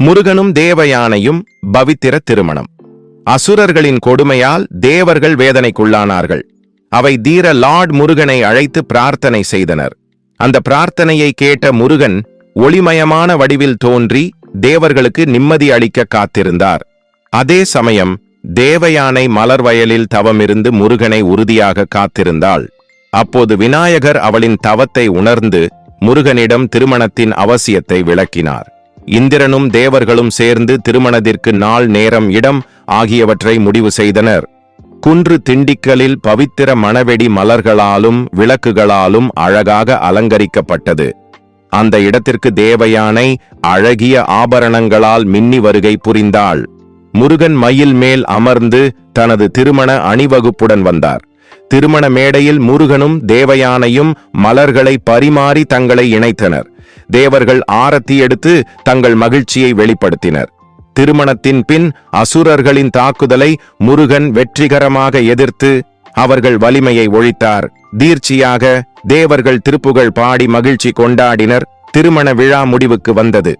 முருகனும் தேவயானையும் பவித்திர திருமணம். அசுரர்களின் கொடுமையால் தேவர்கள் வேதனைக்குள்ளானார்கள். அவை தீர லார்ட் முருகனை அழைத்து பிரார்த்தனை செய்தனர். அந்த பிரார்த்தனையை கேட்ட முருகன் ஒளிமயமான வடிவில் தோன்றி தேவர்களுக்கு நிம்மதி அளிக்க காத்திருந்தார். அதே சமயம் தேவயானை மலர் வயலில் தவமிருந்து முருகனை உறுதியாக காத்திருந்தாள். அப்போது விநாயகர் அவளின் தவத்தை உணர்ந்து முருகனிடம் திருமணத்தின் அவசியத்தை விளக்கினார். இந்திரனும் தேவர்களும் சேர்ந்து திருமணத்திற்கு நாள் நேரம் இடம் ஆகியவற்றை முடிவு செய்தனர். குன்று திண்டிக்கலில் பவித்திர மணவெடி மலர்களாலும் விளக்குகளாலும் அழகாக அலங்கரிக்கப்பட்டது. அந்த இடத்திற்கு தேவயானை அழகிய ஆபரணங்களால் மின்னி வருகை புரிந்தாள். முருகன் மயில் மேல் அமர்ந்து தனது திருமண அணிவகுப்புடன் வந்தார். திருமண மேடையில் முருகனும் தேவயானையும் மலர்களை பரிமாறி தங்களை இணைத்தனர். தேவர்கள் ஆரத்தி எடுத்து தங்கள் மகிழ்ச்சியை வெளிப்படுத்தினர். திருமணத்தின் பின் அசுரர்களின் தாக்குதலை முருகன் வெற்றிகரமாக எதிர்த்து அவர்கள் வலிமையை ஒழித்தார். தீர்ச்சியாக தேவர்கள் திருப்புகழ் பாடி மகிழ்ச்சி கொண்டாடினர். திருமண விழா முடிவுக்கு வந்தது.